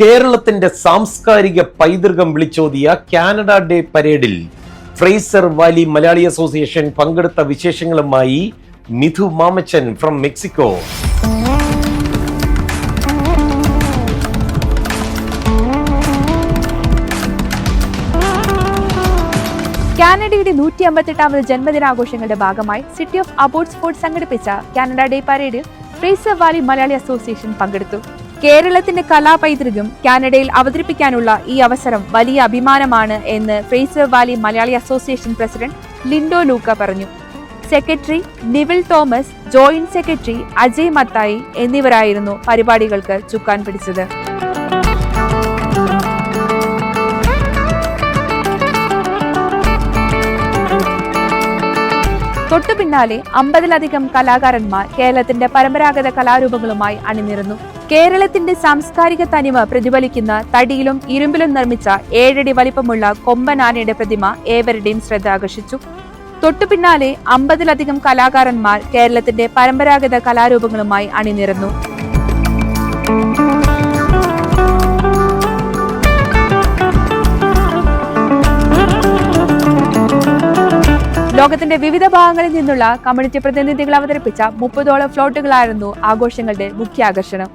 കേരളത്തിന്റെ സാംസ്കാരിക പൈതൃകം വിളിച്ചോതിയ കാനഡ ഡേ പരേഡിൽ ഫ്രേസർ വാലി മലയാളി അസോസിയേഷൻ പങ്കെടുത്ത വിശേഷങ്ങളുമായി മിഥു മാമച്ചൻ ഫ്രം മെക്സിക്കോ. കാനഡയുടെ നൂറ്റി അമ്പത്തെട്ടാമത് ജന്മദിനാഘോഷങ്ങളുടെ ഭാഗമായി സിറ്റി ഓഫ് സ്പോർട്സ് സംഘടിപ്പിച്ച കാനഡ ഡേ പരേഡിൽ ഫ്രേസർ വാലി മലയാളി അസോസിയേഷൻ പങ്കെടുത്തു. കേരളത്തിന്റെ കലാപൈതൃകം കാനഡയിൽ അവതരിപ്പിക്കാനുള്ള ഈ അവസരം വലിയ അഭിമാനമാണ് എന്ന് Fraser Valley Malayali association president Lindo Luka പറഞ്ഞു. Secretary Nivil Thomas joint secretary Ajay Mathai എന്നിവരായിരുന്നു പരിപാടികൾക്ക് ചുക്കാൻ പിടിച്ചത്. തൊട്ടു പിന്നാലെ അമ്പതിലധികം കലാകാരന്മാർ കേരളത്തിന്റെ പരമ്പരാഗത കലാരൂപങ്ങളുമായി അണിനിരന്നു. കേരളത്തിന്റെ സാംസ്കാരിക തനിമ പ്രതിഫലിക്കുന്ന തടിയിലും ഇരുമ്പിലും നിർമ്മിച്ച ഏഴടി വലിപ്പമുള്ള കൊമ്പനാനയുടെ പ്രതിമ ഏവരുടെയും ശ്രദ്ധ ആകർഷിച്ചു. തൊട്ടു പിന്നാലെ അമ്പതിലധികം കലാകാരന്മാർ കേരളത്തിന്റെ പരമ്പരാഗത കലാരൂപങ്ങളുമായി അണിനിരന്നു. ലോകത്തിന്റെ വിവിധ ഭാഗങ്ങളിൽ നിന്നുള്ള കമ്മ്യൂണിറ്റി പ്രതിനിധികൾ അവതരിപ്പിച്ച മുപ്പതോളം ഫ്ലോട്ടുകളായിരുന്നു ആഘോഷങ്ങളുടെ മുഖ്യ ആകർഷണം